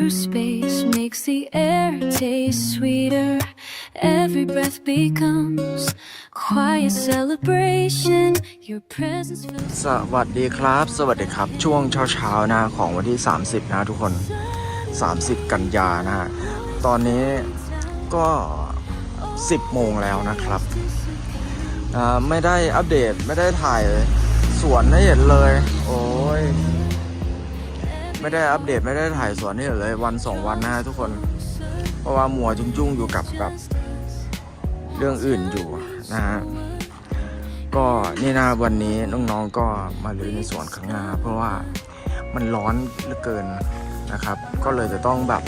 through space makes the air taste sweeter. Every breath becomes quiet celebration. Your presence fills สวัสดีครับ สวัสดีครับ ช่วงเช้าๆนะของวันที่ 30 นะทุกคน 30 กันยานะฮะ ตอนนี้ก็ 10 โมงแล้วนะครับไม่ได้อัปเดตไม่ได้ถ่ายสวนให้เห็นเลย โอ้ย ไม่ได้อัปเดตไม่ได้ถ่ายสวนให้เลยวันสองวันนะฮะทุกคน เพราะว่ามัวจุ้งๆอยู่กับกับเรื่องอื่นอยู่นะฮะก็นี่นะวันนี้น้องๆก็มาเลยในสวนข้างหน้า เพราะว่ามันร้อนเหลือเกินนะครับ ก็เลยจะต้องแบบ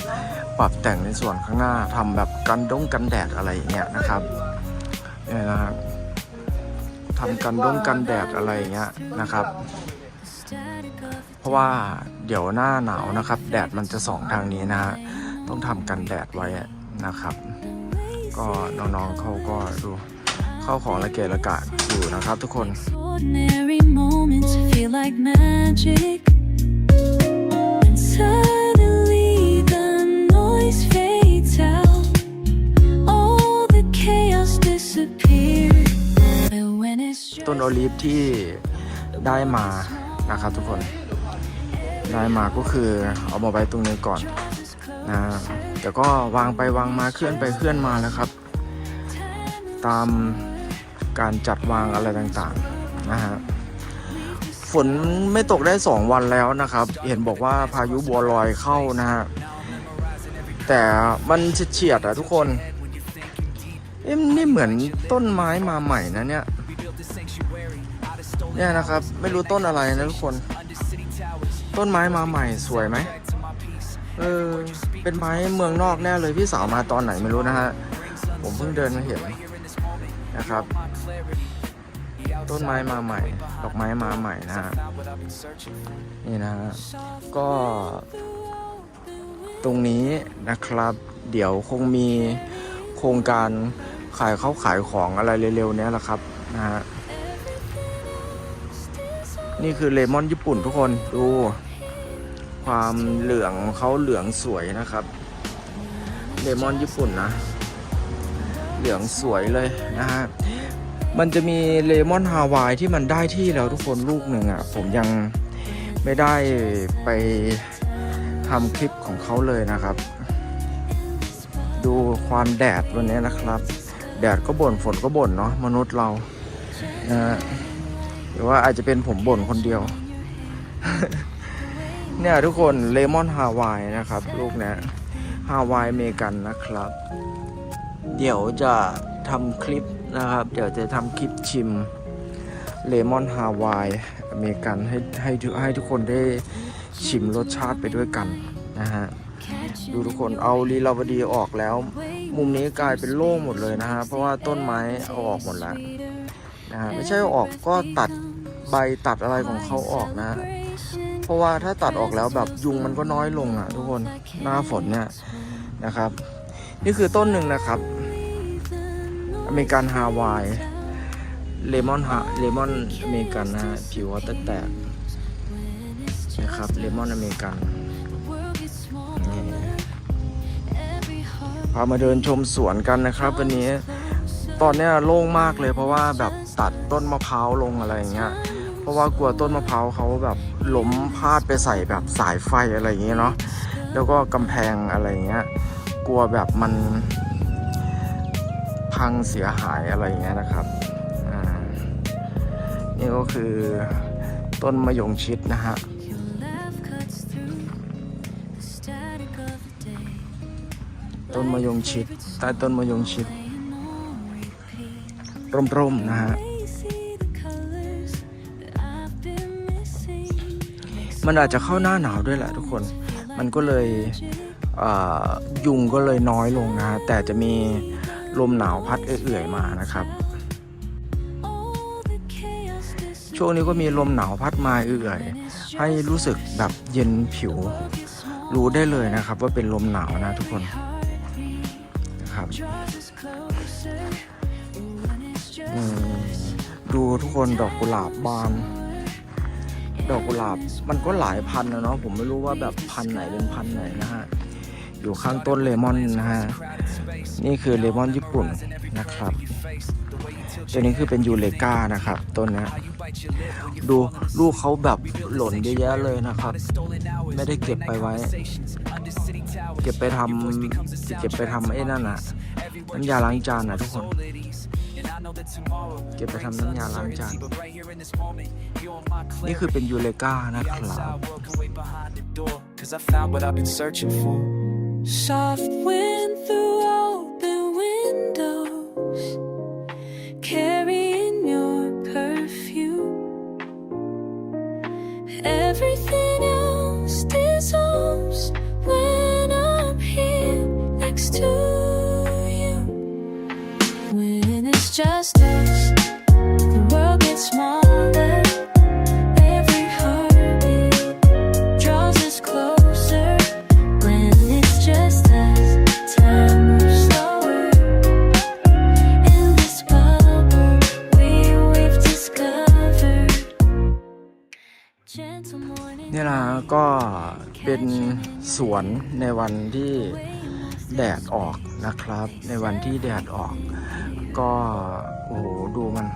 ปรับแต่งในส่วนข้างหน้าทำแบบกันดงกันแดดอะไรอย่างเงี้ยนะครับเนี่ยนะครับทำกันดงกันแดดอะไรอย่างเงี้ยนะครับ เพราะว่า เดี๋ยวหน้าหนาวนะครับ แดดมันจะส่องทางนี้นะฮะต้องทำกันแดดไว้นะครับ ก็น้องๆเขาก็ดูเข้าของระเกะระกะอยู่นะครับทุกคน ordinary moments feel like magic. And suddenly the noise fades out. All the chaos disappears. But when it's ต้นโอลิฟที่ได้มานะครับทุกคน ได้มาก็คือเอามาไว้ตรงนี้ก่อนนะแต่ก็วางไปวางมาเคลื่อนไปเคลื่อนมาแล้วครับ ตามการจัดวางอะไรต่างๆนะฮะฝนไม่ตกได้สองวันแล้วนะครับ เห็นบอกว่าพายุบัวลอยเข้านะฮะแต่มันเฉียดอะทุกคนเอ๊ะนี่เหมือนต้นไม้มาใหม่นะเนี่ยเนี่ยนะครับ ไม่รู้ต้นอะไรนะทุกคน ต้นไม้มาใหม่สวยไหมเออ เป็นไม้เมืองนอกแน่เลยพี่สาวมาตอนไหนไม่รู้นะฮะ ผมเพิ่งเดินมาเห็นนะครับ ต้นไม้มาใหม่ ดอกไม้มาใหม่นะฮะ นี่นะฮะ ก็ ตรงนี้นะครับ เดี๋ยวคงมีโครงการขายเข้าวขายของอะไรเร็วๆนี้แหละครับนะฮะ นี่คือเลมอนญี่ปุ่นทุกคนดู ความเหลืองเขาเหลืองสวยนะครับ เลมอนญี่ปุ่นนะ เหลืองสวยเลยนะฮะมันจะมีเลมอนฮาวายที่มันได้ที่แล้วทุกคนลูกหนึ่งอะ่ะ ผมยังไม่ได้ไปทำคลิปของเขาเลยนะครับ ดูความแดดวันนี้นะครับ แดดก็บ่นฝนก็บ่นเนาะมนุษย์เรานะฮะ หรือว่าอาจจะเป็นผมบ่นคนเดียว เนี่ยทุกคนเลมอนฮาวายนะครับ ลูกเนี้ยฮาวายเมกันนะครับ เดี๋ยวจะทำคลิปนะครับ เดี๋ยวจะทำคลิปชิมเลมอนฮาวายอเมริกันให้ให้ทุกให้ทุกคนได้ชิมรสชาติไปด้วยกันนะฮะดูทุกคนเอาลีลาวดีออกแล้ว มุมนี้กลายเป็นโล่งหมดเลยนะฮะเพราะว่าต้นไม้เอาออกหมดแล้ว นะฮะไม่ใช่ออกก็ตัดใบตัดอะไรของเขาออกนะ เพราะว่าถ้าตัดออกแล้วแบบยุงมันก็น้อยลงอะ ทุกคนหน้าฝนเนี่ยนะครับ นี่คือต้นหนึ่งนะครับอเมริกันฮาวายเลมอนฮาเลมอนอเมริกันนะผิวเขาแตกนะครับเลมอนอเมริกันพามาเดินชมสวนกันนะครับ วันนี้ตอนนี้โล่งมากเลยเพราะว่าแบบ ตัดต้นมะพร้าวลงอะไรอย่างเงี้ย เพราะว่ากลัวต้นมะพร้าวเขาแบบล้มพาดไปใส่แบบสายไฟอะไรอย่างเงี้ยเนาะ แล้วก็กำแพงอะไรอย่างเงี้ย กลัวแบบมันพังเสียหายอะไรอย่างเงี้ยนะครับอ่านี่ก็คือต้นมะยงชิดนะฮะต้นมะยงชิดใต้ต้นมะยงชิด ร่มๆนะฮะมันอาจจะเข้าหน้าหนาวด้วยแหละทุกคน มันก็เลยเอ่อยุงก็เลยน้อยลงนะ แต่จะมีลมหนาวพัดเอื่อยๆมานะครับ ช่วงนี้ก็มีลมหนาวพัดมาเอื่อยๆให้รู้สึกแบบเย็นผิว รู้ได้เลยนะครับ ว่าเป็นลมหนาวนะทุกคนนะครับ ดูทุกคนดอกกุหลาบบาน ดอกกุหลาบมันก็หลายพันนะเนาะผมไม่รู้ว่าแบบพันไหนเป็นพันไหนนะฮะอยู่ข้างต้นเลมอนนะฮะนี่คือเลมอนญี่ปุ่นนะครับตัวนี้คือเป็นยูเลกานะครับต้นนี้ดูลูกเขาแบบหล่นเยอะแยะเลยนะครับ ไม่ได้เก็บไปไว้ เก็บไปทำเก็บไปทำไอ้นั่นน่ะน้ำยาล้างจานนะทุกคน เก็บไปทำน้ำยาล้างจาน นี่คือเป็นยูเลกานะครับ Cause I found what I've been searching for. Soft wind through just us, the world gets smaller. Every heartbeat draws us closer. When it's just us, time moves slower. In this bubble we we've discovered. Gentle morning นี่นะก็เป็นสวนในวันที่แดดออกนะครับ ในวันที่แดดออก ก็โอ้โหดูมัน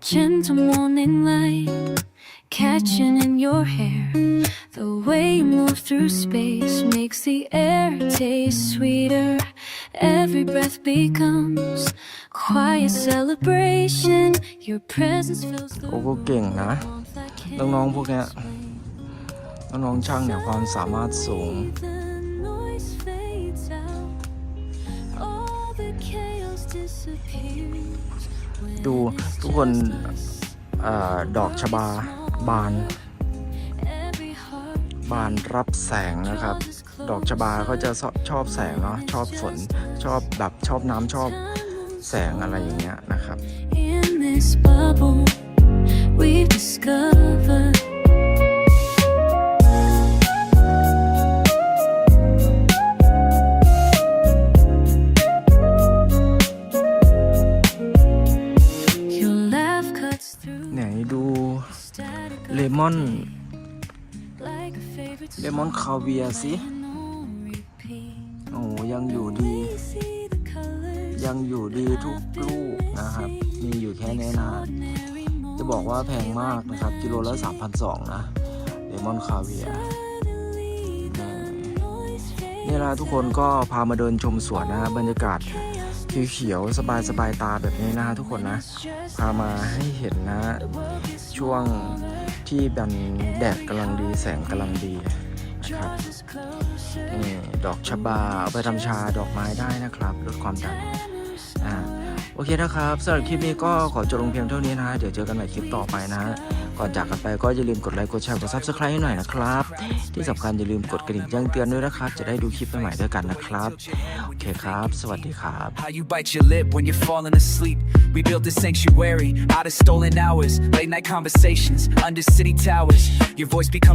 Gentle morning light catching in your hair. The way you move through space makes the air taste sweeter. Every breath becomes quiet celebration. Your presence fills the โอ้ก็เก่งนะ warmth I can't น้องๆพวกเนี้ย น้องๆช่างเนี่ยความสามารถสูง The noise fades out. All the chaos disappears. ดูทุกคนเออดอกชบาบาน Every heart บานรับแสงนะครับ ดอกชบาเขาจะชอบชอบแสงเนาะชอบฝนชอบแบบชอบน้ำชอบแสงอะไรอย่างเงี้ยนะครับ In this bubble we've discovered. เลมอน like a favorite เลมอนคาเวียร์สิ song on repeat. โอ้ยังอยู่ดี We see the colors ยังอยู่ดีทุกลูกนะครับ มีอยู่แค่นี้นะ ordinary จะบอกว่าแพงมากนะครับ กิโลละ3,200นะ เลมอนคาเวียร์นี่นะทุกคนก็พามาเดินชมสวนนะฮะบรรยากาศเขียวๆสบายๆตาแบบนี้นะฮะทุกคนนะ พามาให้เห็นนะ ช่วง ที่บันแดดกำลังดีแสงกำลังดีนะครับนี่ดอกชบาเอาไปทำชาดอกไม้ได้นะครับ ลดความดันอ่า โอเคนะครับสำหรับคลิปนี้ก็ขอจบลงเพียงเท่านี้นะเดี๋ยวเจอกันใหม่คลิปต่อไปนะก่อนจากกันไปก็อย่าลืมกดไลค์กดแชร์กด subscribe ให้หน่อยนะครับ ที่สำคัญอย่าลืมกดกระดิ่งแจ้งเตือนด้วยนะครับ จะได้ดูคลิปใหม่ๆด้วยกันนะครับ โอเคครับ สวัสดีครับ How you bite your lip when you're falling asleep. We built a sanctuary out of stolen hours, late night conversations under city towers. Your voice become